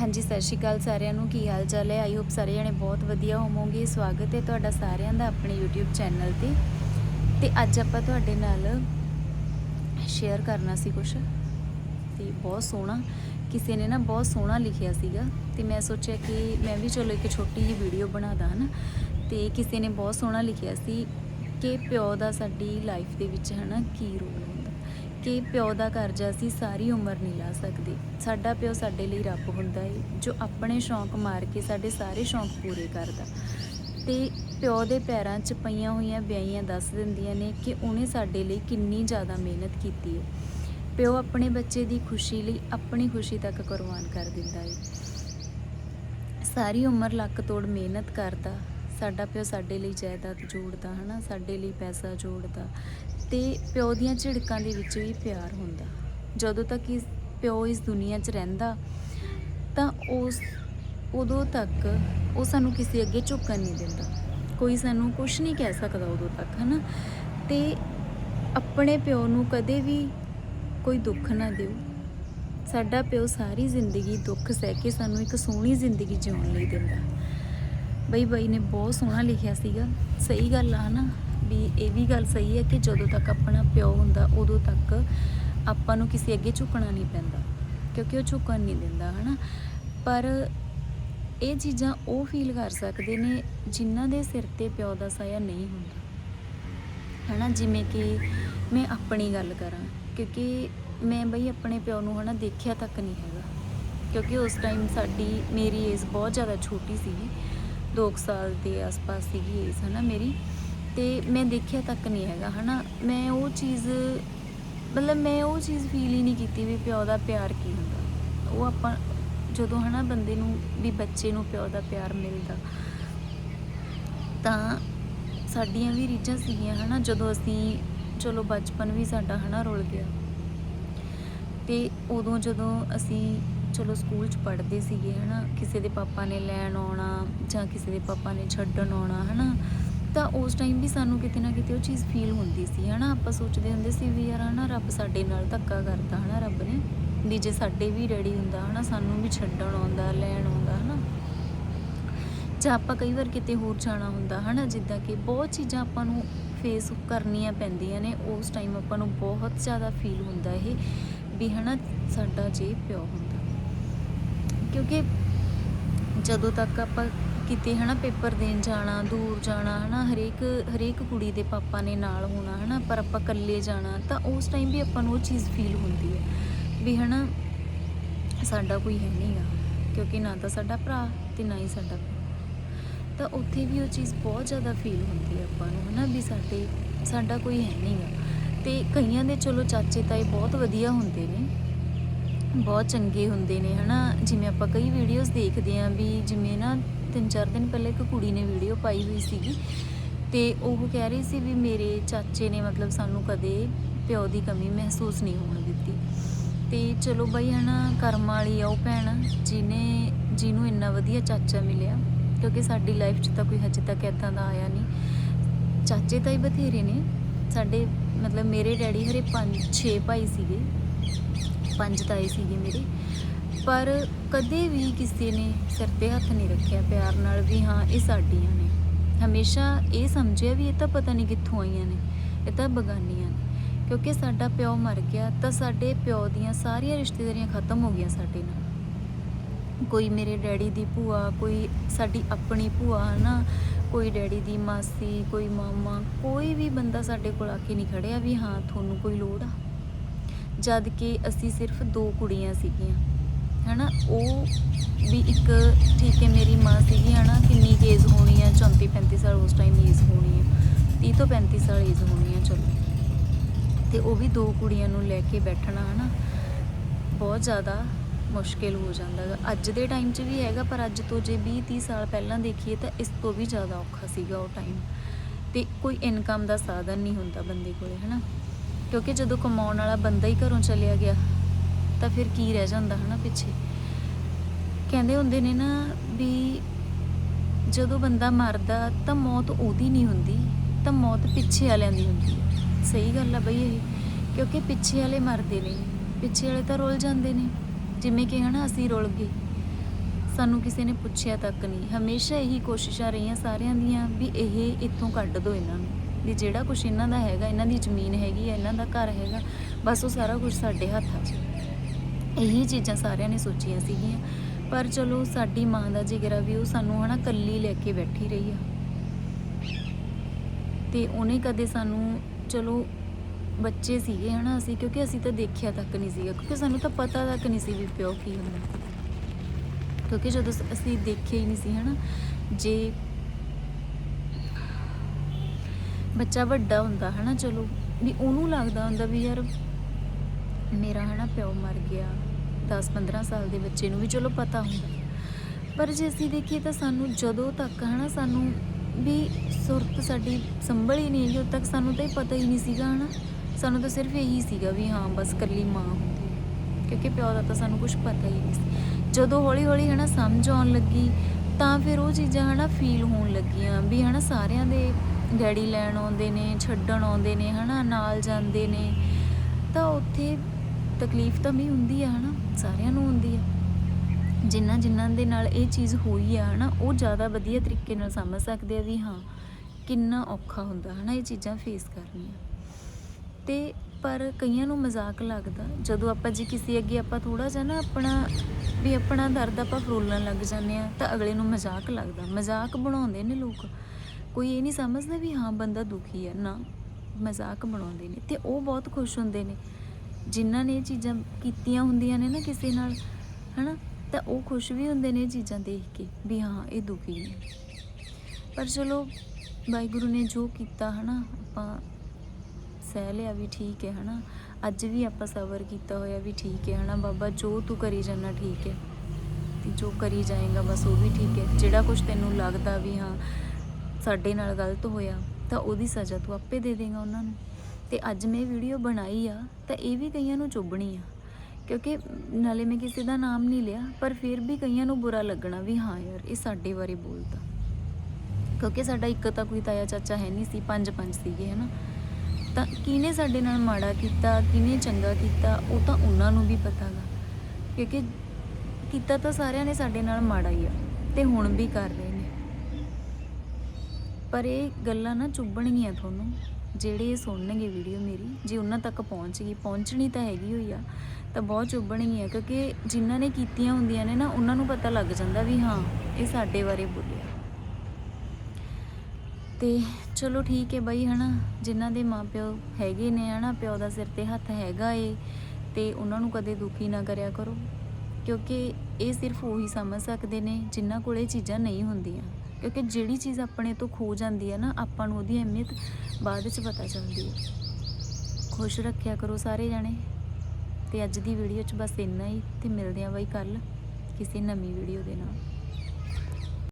ਹਾਂਜੀ, ਸਤਿ ਸ਼੍ਰੀ ਅਕਾਲ ਸਾਰਿਆਂ ਨੂੰ। ਕੀ ਹਾਲ ਚਾਲ ਹੈ? ਆਈ ਹੋਪ ਸਾਰੇ ਜਣੇ ਬਹੁਤ ਵਧੀਆ ਹੋਵੋਗੇ। ਸਵਾਗਤ ਹੈ ਤੁਹਾਡਾ ਸਾਰਿਆਂ ਦਾ ਆਪਣੇ YouTube ਚੈਨਲ ਤੇ। ਤੇ ਅੱਜ ਆਪਾਂ ਤੁਹਾਡੇ ਨਾਲ ਸ਼ੇਅਰ ਕਰਨਾ ਸੀ ਕੁਝ ਤੇ ਬਹੁਤ ਸੋਹਣਾ, ਕਿਸੇ ਨੇ ਨਾ ਬਹੁਤ ਸੋਹਣਾ ਲਿਖਿਆ ਸੀਗਾ। ਤੇ ਮੈਂ ਸੋਚਿਆ ਕਿ ਮੈਂ ਵੀ ਚਲੋ ਇੱਕ ਛੋਟੀ ਜਿਹੀ ਵੀਡੀਓ ਬਣਾ ਦਾਂ ਹਨਾ। ਤੇ ਕਿਸੇ ਨੇ ਬਹੁਤ ਸੋਹਣਾ ਲਿਖਿਆ ਸੀ ਕਿ ਪਿਓ ਦਾ ਸਾਡੀ ਲਾਈਫ ਦੇ ਵਿੱਚ, ਹਨਾ, ਕੀ ਰੋਲ ਕਿ ਪਿਓ ਦਾ ਕਰਜ਼ਾ ਅਸੀਂ ਸਾਰੀ ਉਮਰ ਨਹੀਂ ਲਾ ਸਕਦੇ। ਸਾਡਾ ਪਿਓ ਸਾਡੇ ਲਈ ਰੱਬ ਹੁੰਦਾ ਏ, ਜੋ ਆਪਣੇ ਸ਼ੌਂਕ ਮਾਰ ਕੇ ਸਾਡੇ ਸਾਰੇ ਸ਼ੌਂਕ ਪੂਰੇ ਕਰਦਾ। ਤੇ ਪਿਓ ਦੇ ਪੈਰਾਂ 'ਚ ਪਈਆਂ ਹੋਈਆਂ ਵਿਆਹੀਆਂ ਦੱਸ ਦਿੰਦੀਆਂ ਨੇ ਕਿ ਉਹਨੇ ਸਾਡੇ ਲਈ ਕਿੰਨੀ ਜ਼ਿਆਦਾ ਮਿਹਨਤ ਕੀਤੀ ਹੈ ਪਿਓ ਆਪਣੇ ਬੱਚੇ ਦੀ ਖੁਸ਼ੀ ਲਈ ਆਪਣੀ ਖੁਸ਼ੀ ਤੱਕ ਕੁਰਬਾਨ ਕਰ ਦਿੰਦਾ ਏ। ਸਾਰੀ ਉਮਰ ਲੱਕ ਤੋੜ ਮਿਹਨਤ ਕਰਦਾ। ਸਾਡਾ ਪਿਓ ਸਾਡੇ ਲਈ ਜਾਇਦਾਦ ਜੋੜਦਾ, ਹਨਾ? ਸਾਡੇ ਲਈ ਪੈਸਾ ਜੋੜਦਾ। ਤੇ ਪਿਓ ਦੀਆਂ ਝਿੜਕਾਂ ਦੇ ਵਿੱਚ ਵੀ ਪਿਆਰ ਹੁੰਦਾ। ਜਦੋਂ ਤੱਕ ਇਸ ਪਿਓ ਇਸ ਦੁਨੀਆ 'ਚ ਰਹਿੰਦਾ, ਤਾਂ ਉਸ, ਉਦੋਂ ਤੱਕ ਉਹ ਸਾਨੂੰ ਕਿਸੇ ਅੱਗੇ ਝੁਕਣ ਨਹੀਂ ਦਿੰਦਾ। ਕੋਈ ਸਾਨੂੰ ਕੁਝ ਨਹੀਂ ਕਹਿ ਸਕਦਾ ਉਦੋਂ ਤੱਕ, ਹਨਾ? ਤੇ ਆਪਣੇ ਪਿਓ ਨੂੰ ਕਦੇ ਵੀ ਕੋਈ ਦੁੱਖ ਨਾ ਦਿਓ। ਸਾਡਾ ਪਿਓ ਸਾਰੀ ਜ਼ਿੰਦਗੀ ਦੁੱਖ ਸਹਿ ਕੇ ਸਾਨੂੰ ਇੱਕ ਸੋਹਣੀ ਜ਼ਿੰਦਗੀ ਜਿਉਣ ਲਈ ਦਿੰਦਾ। ਬਈ ਬਈ ਨੇ ਬਹੁਤ ਸੋਹਣਾ ਲਿਖਿਆ ਸੀਗਾ। ਸਹੀ ਗੱਲ ਆ ਨਾ ਵੀ ਇਹ ਵੀ ਗੱਲ ਸਹੀ ਹੈ ਕਿ ਜਦੋਂ ਤੱਕ ਆਪਣਾ ਪਿਓ ਹੁੰਦਾ, ਉਦੋਂ ਤੱਕ ਆਪਾਂ ਨੂੰ ਕਿਸੇ ਅੱਗੇ ਝੁਕਣਾ ਨਹੀਂ ਪੈਂਦਾ, ਕਿਉਂਕਿ ਉਹ ਝੁਕਣ ਨਹੀਂ ਦਿੰਦਾ, ਹਨਾ? ਪਰ ਇਹ ਚੀਜ਼ਾਂ ਉਹ ਫੀਲ ਕਰ ਸਕਦੇ ਨੇ ਜਿਨ੍ਹਾਂ ਦੇ ਸਿਰ ਤੇ ਪਿਓ ਦਾ ਸਾਇਆ ਨਹੀਂ ਹੁੰਦਾ। ਹਨਾ? ਜਿਵੇਂ ਕਿ ਮੈਂ ਆਪਣੀ ਗੱਲ ਕਰਾਂ, ਕਿਉਂਕਿ ਮੈਂ ਬਈ ਆਪਣੇ ਪਿਓ ਨੂੰ, ਹਨਾ, ਦੇਖਿਆ ਤੱਕ ਨਹੀਂ ਹੈਗਾ। ਕਿਉਂਕਿ ਉਸ ਟਾਈਮ ਸਾਡੀ, ਮੇਰੀ ਏਜ ਬਹੁਤ ਜ਼ਿਆਦਾ ਛੋਟੀ ਸੀਗੀ 2 ਸਾਲ ਦੇ ਆਸ-ਪਾਸ ਸੀਗੀ ਏਜ ਹਨਾ, ਮੇਰੀ। ਤੇ ਮੈਂ ਦੇਖਿਆ ਤੱਕ ਨਹੀਂ ਹੈਗਾ, ਹਨਾ? ਮੈਂ ਉਹ ਚੀਜ਼, ਮਤਲਬ ਮੈਂ ਉਹ ਚੀਜ਼ ਫੀਲ ਹੀ ਨਹੀਂ ਕੀਤੀ ਵੀ ਪਿਓ ਦਾ ਪਿਆਰ ਕੀ ਹੁੰਦਾ। ਉਹ ਆਪਾਂ, ਜਦੋਂ, ਹਨਾ, ਬੰਦੇ ਨੂੰ, ਵੀ ਬੱਚੇ ਨੂੰ ਪਿਓ ਦਾ ਪਿਆਰ ਮਿਲਦਾ, ਤਾਂ ਸਾਡੀਆਂ ਵੀ ਰੀਝਾਂ ਸੀਗੀਆਂ, ਹਨਾ? ਜਦੋਂ ਅਸੀਂ, ਚਲੋ, ਬਚਪਨ ਵੀ ਸਾਡਾ, ਹਨਾ, ਰੁਲ ਗਿਆ। ਤੇ ਉਦੋਂ ਜਦੋਂ ਅਸੀਂ, ਚਲੋ, ਸਕੂਲ 'ਚ ਪੜ੍ਹਦੇ ਸੀਗੇ, ਹਨਾ? ਕਿਸੇ ਦੇ ਪਾਪਾ ਨੇ ਲੈਣ ਆਉਣਾ ਜਾਂ ਕਿਸੇ ਦੇ ਪਾਪਾ ਨੇ ਛੱਡਣ ਆਉਣਾ, ਹਨਾ? ਤਾਂ ਉਸ ਟਾਈਮ ਵੀ ਸਾਨੂੰ ਕਿਤੇ ਨਾ ਕਿਤੇ ਉਹ ਚੀਜ਼ ਫੀਲ ਹੁੰਦੀ ਸੀ, ਹਨਾ? ਆਪਾਂ ਸੋਚਦੇ ਹੁੰਦੇ ਸੀ ਵੀ ਯਾਰ, ਹਨਾ, ਰੱਬ ਸਾਡੇ ਨਾਲ ਧੱਕਾ ਕਰਦਾ, ਹਨਾ, ਰੱਬ ਨੇ? ਵੀ ਜੇ ਸਾਡੇ ਵੀ ਡੈਡੀ ਹੁੰਦਾ, ਹਨਾ, ਸਾਨੂੰ ਵੀ ਛੱਡਣ ਆਉਂਦਾ, ਲੈਣ ਆਉਂਦਾ, ਹਨਾ? ਜਾਂ ਆਪਾਂ ਕਈ ਵਾਰ ਕਿਤੇ ਹੋਰ ਜਾਣਾ ਹੁੰਦਾ, ਹਨਾ, ਜਿੱਦਾਂ ਕਿ ਬਹੁਤ ਚੀਜ਼ਾਂ ਆਪਾਂ ਨੂੰ ਫੇਸ ਕਰਨੀਆਂ ਪੈਂਦੀਆਂ ਨੇ, ਉਸ ਟਾਈਮ ਆਪਾਂ ਨੂੰ ਬਹੁਤ ਜ਼ਿਆਦਾ ਫੀਲ ਹੁੰਦਾ ਇਹ, ਵੀ, ਹਨਾ, ਸਾਡਾ ਜੇ ਪਿਓ ਹੁੰਦਾ। ਕਿਉਂਕਿ ਜਦੋਂ ਤੱਕ ਆਪਾਂ ਕਿਤੇ, ਹਨਾ, ਪੇਪਰ ਦੇਣ ਜਾਣਾ, ਦੂਰ ਜਾਣਾ, ਹਨਾ, ਹਰੇਕ ਹਰੇਕ ਕੁੜੀ ਦੇ ਪਾਪਾ ਨੇ ਨਾਲ ਹੋਣਾ, ਹਨਾ, ਪਰ ਆਪਾਂ ਇਕੱਲੇ ਜਾਣਾ, ਤਾਂ ਉਸ ਟਾਈਮ ਵੀ ਆਪਾਂ ਨੂੰ ਉਹ ਚੀਜ਼ ਫੀਲ ਹੁੰਦੀ ਹੈ ਵੀ, ਹਨਾ, ਸਾਡਾ ਕੋਈ ਹੈ ਨਹੀਂਗਾ ਕਿਉਂਕਿ ਨਾ ਤਾਂ ਸਾਡਾ ਭਰਾ ਤੇ ਨਾ ਹੀ ਸਾਡਾ ਤਾਂ ਉੱਥੇ ਵੀ ਉਹ ਚੀਜ਼ ਬਹੁਤ ਜ਼ਿਆਦਾ ਫੀਲ ਹੁੰਦੀ ਹੈ ਆਪਾਂ ਨੂੰ, ਹਨਾ, ਵੀ ਸਾਡੇ, ਸਾਡਾ ਕੋਈ ਹੈ ਨਹੀਂਗਾ ਤੇ ਕਈਆਂ ਦੇ ਚਲੋ ਚਾਚੇ ਤਾਏ ਬਹੁਤ ਵਧੀਆ ਹੁੰਦੇ ਨੇ, ਬਹੁਤ ਚੰਗੇ ਹੁੰਦੇ ਨੇ, ਹਨਾ, ਜਿਵੇਂ ਆਪਾਂ ਕਈ ਵੀਡੀਓਜ਼ ਦੇਖਦੇ ਆਂ ਵੀ ਜਿਵੇਂ ਨਾ ਤਿੰਨ ਚਾਰ ਦਿਨ ਪਹਿਲੇ ਇੱਕ ਕੁੜੀ ਨੇ ਵੀਡੀਓ ਪਾਈ ਹੋਈ ਸੀਗੀ ਤੇ ਉਹ ਕਹਿ ਰਹੀ ਸੀ ਵੀ ਮੇਰੇ ਚਾਚੇ ਨੇ ਮਤਲਬ ਸਾਨੂੰ ਕਦੇ ਪਿਓ ਦੀ ਕਮੀ ਮਹਿਸੂਸ ਨਹੀਂ ਹੋਣ ਦਿੱਤੀ। ਤੇ ਚਲੋ ਬਈ ਹਨਾ, ਕਰਮ ਵਾਲੀ ਆ ਉਹ ਭੈਣ, ਜਿਹਨੇ, ਜਿਹਨੂੰ ਇੰਨਾ ਵਧੀਆ ਚਾਚਾ ਮਿਲਿਆ, ਕਿਉਂਕਿ ਸਾਡੀ ਲਾਈਫ 'ਚ ਤਾਂ ਕੋਈ ਹਜੇ ਤੱਕ ਇਦਾਂ ਦਾ ਆਇਆ ਨਹੀਂ। ਚਾਚੇ ਤਾਂ ਹੀ ਬਥੇਰੇ ਨੇ। ਸਾਡੇ ਮਤਲਬ ਮੇਰੇ ਡੈਡੀ ਹਰੇ 5 6 ਭਾਈ ਸੀਗੇ, ਪੰਜ ਤਾਏ ਸੀਗੇ ਮੇਰੇ। ਪਰ ਕਦੇ ਵੀ ਕਿਸੇ ਨੇ ਸਿਰ ਤੇ ਹੱਥ ਨਹੀਂ ਰੱਖਿਆ ਪਿਆਰ ਨਾਲ ਵੀ ਹਾਂ, ਇਹ ਸਾਡੀਆਂ ਨੇ। ਹਮੇਸ਼ਾ ਇਹ ਸਮਝਿਆ ਵੀ ਇਹ ਤਾਂ ਪਤਾ ਨਹੀਂ ਕਿੱਥੋਂ ਆਈਆਂ ਨੇ, ਇਹ ਤਾਂ ਬਗਾਨੀਆਂ ਨੇ। ਕਿਉਂਕਿ ਸਾਡਾ ਪਿਓ ਮਰ ਗਿਆ ਤਾਂ ਸਾਡੇ ਪਿਓ ਦੀਆਂ ਸਾਰੀਆਂ ਰਿਸ਼ਤੇਦਾਰੀਆਂ ਖਤਮ ਹੋ ਗਈਆਂ ਸਾਡੇ ਨਾਲ। ਕੋਈ ਮੇਰੇ ਡੈਡੀ ਦੀ ਭੂਆ, ਕੋਈ ਸਾਡੀ ਆਪਣੀ ਭੂਆ, ਹਨਾ? ਕੋਈ ਡੈਡੀ ਦੀ ਮਾਸੀ, ਕੋਈ ਮਾਮਾ, ਕੋਈ ਵੀ ਬੰਦਾ ਸਾਡੇ ਕੋਲ ਆ ਕੇ ਨਹੀਂ ਖੜਿਆ ਵੀ ਹਾਂ, ਤੁਹਾਨੂੰ ਕੋਈ ਲੋੜ ਆ। ਜਦ ਕਿ ਅਸੀਂ ਸਿਰਫ ਦੋ ਕੁੜੀਆਂ ਸੀਗੀਆਂ। ਹਨਾ, ਉਹ ਵੀ ਇੱਕ ਠੀਕ ਹੈ, ਮੇਰੀ ਮਾਂ ਸੀਗੀ, ਹਨਾ, ਕਿੰਨੀ ਏਜ ਹੋਣੀ ਆ 34 35 ਸਾਲ ਉਸ ਟਾਈਮ ਏਜ ਹੋਣੀ ਆ 30 ਤੋਂ 35 ਸਾਲ ਏਜ ਹੋਣੀ ਆ, ਚਲੋ। ਤੇ ਉਹ ਵੀ ਦੋ ਕੁੜੀਆਂ ਨੂੰ ਲੈ ਕੇ ਬੈਠਣਾ, ਹਨਾ, ਬਹੁਤ ਜ਼ਿਆਦਾ ਮੁਸ਼ਕਿਲ ਹੋ ਜਾਂਦਾ ਗਾ। ਅੱਜ ਦੇ ਟਾਈਮ 'ਚ ਵੀ ਹੈਗਾ, ਪਰ ਅੱਜ ਤੋਂ ਜੇ 20 30 ਸਾਲ ਪਹਿਲਾਂ ਦੇਖੀਏ ਤਾਂ ਇਸ ਤੋਂ ਵੀ ਜ਼ਿਆਦਾ ਔਖਾ ਸੀਗਾ ਉਹ ਟਾਈਮ ਤੇ ਕੋਈ ਇਨਕਮ ਦਾ ਸਾਧਨ ਨਹੀਂ ਹੁੰਦਾ ਬੰਦੇ ਕੋਲੇ, ਹਨਾ। ਕਿਉਂਕਿ ਜਦੋਂ ਕਮਾਉਣ ਵਾਲਾ ਬੰਦਾ ਹੀ ਘਰੋਂ ਚਲਿਆ ਗਿਆ ਤਾਂ ਫਿਰ ਕੀ ਰਹਿ ਜਾਂਦਾ ਹਨਾ ਪਿੱਛੇ। ਕਹਿੰਦੇ ਹੁੰਦੇ ਨੇ ਨਾ ਵੀ ਜਦੋਂ ਬੰਦਾ ਮਰਦਾ ਤਾਂ ਮੌਤ ਉਹਦੀ ਨਹੀਂ ਹੁੰਦੀ, ਤਾਂ ਮੌਤ ਪਿੱਛੇ ਵਾਲਿਆਂ ਦੀ ਹੁੰਦੀ ਹੈ ਸਹੀ ਗੱਲ ਆ ਬਈ ਇਹ, ਕਿਉਂਕਿ ਪਿੱਛੇ ਵਾਲੇ ਮਰਦੇ ਨੇ, ਪਿੱਛੇ ਵਾਲੇ ਤਾਂ ਰੁੱਲ ਜਾਂਦੇ ਨੇ। ਜਿਵੇਂ ਕਿ ਹਨਾ ਅਸੀਂ ਰੁਲ ਗਏ। ਸਾਨੂੰ ਕਿਸੇ ਨੇ ਪੁੱਛਿਆ ਤੱਕ ਨਹੀਂ। ਹਮੇਸ਼ਾ ਇਹੀ ਕੋਸ਼ਿਸ਼ਾਂ ਰਹੀਆਂ ਸਾਰਿਆਂ ਦੀਆਂ ਵੀ ਇਹ ਇੱਥੋਂ ਕੱਢ ਦਿਓ ਇਹਨਾਂ ਨੂੰ। ਵੀ ਜਿਹੜਾ ਕੁਝ ਇਹਨਾਂ ਦਾ ਹੈਗਾ, ਇਹਨਾਂ ਦੀ ਜ਼ਮੀਨ ਹੈਗੀ ਹੈ ਇਹਨਾਂ ਦਾ ਘਰ ਹੈਗਾ, ਬਸ ਉਹ ਸਾਰਾ ਕੁਝ ਸਾਡੇ ਹੱਥਾਂ 'ਚ। ਇਹੀ ਚੀਜ਼ਾਂ ਸਾਰਿਆਂ ਨੇ ਸੋਚੀਆਂ ਸੀਗੀਆਂ। ਪਰ ਚਲੋ, ਸਾਡੀ ਮਾਂ ਦਾ ਜਿਗਰਾ ਵੀ ਉਹ ਸਾਨੂੰ ਹਨਾ ਕੱਲੀ ਲੈ ਕੇ ਬੈਠੀ ਰਹੀ ਆ। ਤੇ ਉਹਨੇ ਕਦੇ ਸਾਨੂੰ, ਚਲੋ, ਬੱਚੇ ਸੀਗੇ ਹਨਾ ਅਸੀਂ, ਕਿਉਂਕਿ ਅਸੀਂ ਤਾਂ ਦੇਖਿਆ ਤੱਕ ਨਹੀਂ ਸੀਗਾ, ਕਿਉਂਕਿ ਸਾਨੂੰ ਤਾਂ ਪਤਾ ਤੱਕ ਨਹੀਂ ਸੀ ਵੀ ਪਿਓ ਕੀ ਹੁੰਦਾ। ਕਿਉਂਕਿ ਜਦੋਂ ਅਸੀਂ ਦੇਖਿਆ ਹੀ ਨਹੀਂ ਸੀ ਹਨਾ, ਜੇ ਬੱਚਾ ਵੱਡਾ ਹੁੰਦਾ ਹਨਾ, ਚਲੋ, ਵੀ ਉਹਨੂੰ ਲੱਗਦਾ ਹੁੰਦਾ ਵੀ ਯਾਰ ਮੇਰਾ ਹਨਾ ਪਿਓ ਮਰ ਗਿਆ 10-15 ਸਾਲ ਦੇ ਬੱਚੇ ਨੂੰ ਵੀ ਚਲੋ ਪਤਾ ਹੁੰਦਾ। ਪਰ ਜੇ ਅਸੀਂ ਦੇਖੀਏ ਤਾਂ ਸਾਨੂੰ ਜਦੋਂ ਤੱਕ ਹਨਾ ਸਾਨੂੰ ਵੀ ਸੁਰਤ ਸਾਡੀ ਸੰਭਲ ਹੀ ਨਹੀਂ ਹੈਗੀ, ਉਦੋਂ ਤੱਕ ਸਾਨੂੰ ਤਾਂ ਇਹ ਪਤਾ ਹੀ ਨਹੀਂ ਸੀਗਾ ਹਨਾ। ਸਾਨੂੰ ਤਾਂ ਸਿਰਫ ਇਹੀ ਸੀਗਾ ਵੀ ਹਾਂ, ਬਸ ਕੱਲੀ ਮਾਂ ਹੁੰਦੀ ਕਿਉਂਕਿ ਪਿਓ ਦਾ ਤਾਂ ਸਾਨੂੰ ਕੁਝ ਪਤਾ ਹੀ ਨਹੀਂ ਸੀ। ਜਦੋਂ ਹੌਲੀ ਹੌਲੀ ਹਨਾ ਸਮਝ ਆਉਣ ਲੱਗੀ, ਤਾਂ ਫਿਰ ਉਹ ਚੀਜ਼ਾਂ ਹਨਾ ਫੀਲ ਹੋਣ ਲੱਗੀਆਂ ਵੀ ਹਨਾ ਸਾਰਿਆਂ ਦੇ ਡੈਡੀ ਲੈਣ ਆਉਂਦੇ ਨੇ, ਛੱਡਣ ਆਉਂਦੇ ਨੇ, ਹਨਾ ਨਾਲ ਜਾਂਦੇ ਨੇ। ਤਾਂ ਉੱਥੇ ਤਕਲੀਫ ਤਾਂ ਵੀ ਹੁੰਦੀ ਆ, ਹਨਾ? ਸਾਰਿਆਂ ਨੂੰ ਹੁੰਦੀ ਆ। ਜਿਨ੍ਹਾਂ ਜਿਨ੍ਹਾਂ ਦੇ ਨਾਲ ਇਹ ਚੀਜ਼ ਹੋਈ ਆ, ਹਨਾ, ਉਹ ਜ਼ਿਆਦਾ ਵਧੀਆ ਤਰੀਕੇ ਨਾਲ ਸਮਝ ਸਕਦੇ ਆ ਵੀ ਹਾਂ, ਕਿੰਨਾ ਔਖਾ ਹੁੰਦਾ, ਹਨਾ, ਇਹ ਚੀਜ਼ਾਂ ਫੇਸ ਕਰਨੀਆਂ। ਤੇ ਪਰ ਕਈਆਂ ਨੂੰ ਮਜ਼ਾਕ ਲੱਗਦਾ, ਜਦੋਂ ਆਪਾਂ ਜੇ ਕਿਸੇ ਅੱਗੇ ਆਪਾਂ ਥੋੜਾ ਜਿਹਾ ਨਾ ਆਪਣਾ, ਵੀ ਆਪਣਾ ਦਰਦ ਆਪਾਂ ਫਰੋਲਣ ਲੱਗ ਜਾਂਦੇ ਆ, ਤਾਂ ਅਗਲੇ ਨੂੰ ਮਜ਼ਾਕ ਲੱਗਦਾ। ਮਜ਼ਾਕ ਬਣਾਉਂਦੇ ਨੇ ਲੋਕ। ਕੋਈ ਇਹ ਨਹੀਂ ਸਮਝਦਾ ਵੀ ਹਾਂ, ਬੰਦਾ ਦੁਖੀ ਆ। ਨਾ, ਮਜ਼ਾਕ ਬਣਾਉਂਦੇ ਨੇ ਤੇ ਉਹ ਬਹੁਤ ਖੁਸ਼ ਹੁੰਦੇ ਨੇ। ਜਿਨ੍ਹਾਂ ਨੇ ਇਹ ਚੀਜ਼ਾਂ ਕੀਤੀਆਂ ਹੁੰਦੀਆਂ ਨੇ ਨਾ ਕਿਸੇ ਨਾਲ, ਹਨਾ, ਤਾਂ ਉਹ ਖੁਸ਼ ਵੀ ਹੁੰਦੇ ਨੇ ਇਹ ਚੀਜ਼ਾਂ ਦੇਖ ਕੇ ਵੀ ਹਾਂ, ਇਹ ਦੁਖੀ ਨੇ। ਪਰ ਚਲੋ, ਵਾਹਿਗੁਰੂ ਨੇ ਜੋ ਕੀਤਾ, ਹਨਾ, ਆਪਾਂ ਸਹਿ ਲਿਆ ਵੀ ਠੀਕ ਹੈ, ਹਨਾ। ਅੱਜ ਵੀ ਆਪਾਂ ਸਬਰ ਕੀਤਾ ਹੋਇਆ ਵੀ ਠੀਕ ਹੈ, ਹਨਾ। ਬਾਬਾ, ਜੋ ਤੂੰ ਕਰੀ ਜਾਣਾ ਠੀਕ ਹੈ। ਤੇ ਜੋ ਕਰੀ ਜਾਏਗਾ, ਬਸ ਉਹ ਵੀ ਠੀਕ ਹੈ। ਜਿਹੜਾ ਕੁਝ ਤੈਨੂੰ ਲੱਗਦਾ ਵੀ ਹਾਂ, ਸਾਡੇ ਨਾਲ ਗਲਤ ਹੋਇਆ, ਤਾਂ ਉਹਦੀ ਸਜ਼ਾ ਤੂੰ ਆਪੇ ਦੇ ਦੇਗਾ ਉਹਨਾਂ ਨੂੰ। ਤੇ ਅੱਜ ਮੈਂ ਵੀਡੀਓ ਬਣਾਈ ਆ ਤਾਂ ਇਹ ਵੀ ਕਈਆਂ ਨੂੰ ਚੁੱਭਣੀ ਆ। ਕਿਉਂਕਿ ਨਾਲੇ ਮੈਂ ਕਿਸੇ ਦਾ ਨਾਮ ਨਹੀਂ ਲਿਆ, ਪਰ ਫਿਰ ਵੀ ਕਈਆਂ ਨੂੰ ਬੁਰਾ ਲੱਗਣਾ ਵੀ ਹਾਂ ਯਾਰ, ਇਹ ਸਾਡੇ ਬਾਰੇ ਬੋਲਦਾ। ਕਿਉਂਕਿ ਸਾਡਾ ਇੱਕ ਤਾਂ ਕੋਈ ਤਾਇਆ ਚਾਚਾ ਹੈ ਨਹੀਂ ਸੀ, ਪੰਜ ਪੰਜ ਸੀਗੇ, ਹਨਾ। ਤਾਂ ਕਿਹਨੇ ਸਾਡੇ ਨਾਲ ਮਾੜਾ ਕੀਤਾ, ਕਿਹਨੇ ਚੰਗਾ ਕੀਤਾ, ਉਹ ਤਾਂ ਉਹਨਾਂ ਨੂੰ ਵੀ ਪਤਾ ਗਾ। ਕਿਉਂਕਿ ਕੀਤਾ ਤਾਂ ਸਾਰਿਆਂ ਨੇ ਸਾਡੇ ਨਾਲ ਮਾੜਾ ਹੀ ਆ, ਤੇ ਹੁਣ ਵੀ ਕਰ ਰਹੇ ਨੇ। ਪਰ ਇਹ ਗੱਲਾਂ ਨਾ ਚੁੱਭਣਗੀਆਂ ਤੁਹਾਨੂੰ। ਜਿਹੜੇ ਇਹ ਸੁਣਨਗੇ ਵੀਡੀਓ ਮੇਰੀ, ਜੇ ਉਹਨਾਂ ਤੱਕ ਪਹੁੰਚ ਗਈ, ਪਹੁੰਚਣੀ ਤਾਂ ਹੈਗੀ ਹੋਈ ਆ, ਤਾਂ ਬਹੁਤ ਚੁੱਭਣਗੀਆਂ ਕਿਉਂਕਿ ਜਿਨ੍ਹਾਂ ਨੇ ਕੀਤੀਆਂ ਹੁੰਦੀਆਂ ਨੇ ਨਾ, ਉਹਨਾਂ ਨੂੰ ਪਤਾ ਲੱਗ ਜਾਂਦਾ ਵੀ ਹਾਂ, ਇਹ ਸਾਡੇ ਬਾਰੇ ਬੋਲਿਆ। ਤੇ ਚਲੋ ਠੀਕ ਹੈ ਬਾਈ, ਹਨਾ, ਜਿਨ੍ਹਾਂ ਦੇ ਮਾਪਿਓ ਹੈਗੇ ਨੇ, ਹਨਾ, ਪਿਓ ਦਾ ਸਿਰ ਤੇ ਹੱਥ ਹੈਗਾ ਏ, ਤੇ ਉਹਨਾਂ ਨੂੰ ਕਦੇ ਦੁਖੀ ਨਾ ਕਰਿਆ ਕਰੋ, ਕਿਉਂਕਿ ਇਹ ਸਿਰਫ ਉਹੀ ਸਮਝ ਸਕਦੇ ਨੇ, ਜਿਨ੍ਹਾਂ ਕੋਲ ਇਹ ਚੀਜ਼ਾਂ ਨਹੀਂ ਹੁੰਦੀਆਂ। ਕਿਉਂਕਿ ਜਿਹੜੀ ਚੀਜ਼ ਆਪਣੇ ਤੋਂ ਖੋ ਜਾਂਦੀ ਹੈ ਨਾ, ਆਪਾਂ ਨੂੰ ਉਹਦੀ ਅਹਿਮੀਅਤ ਬਾਅਦ ਵਿੱਚ ਪਤਾ ਚੱਲਦੀ ਹੈ। ਖੁਸ਼ ਰੱਖਿਆ ਕਰੋ ਸਾਰੇ ਜਣੇ। ਤੇ ਅੱਜ ਦੀ ਵੀਡੀਓ 'ਚ ਬਸ ਇੰਨਾ ਹੀ, ਤੇ ਮਿਲਦੇ ਆਂ ਬਾਈ ਕੱਲ ਕਿਸੇ ਨਵੀਂ ਵੀਡੀਓ ਦੇ ਨਾਲ।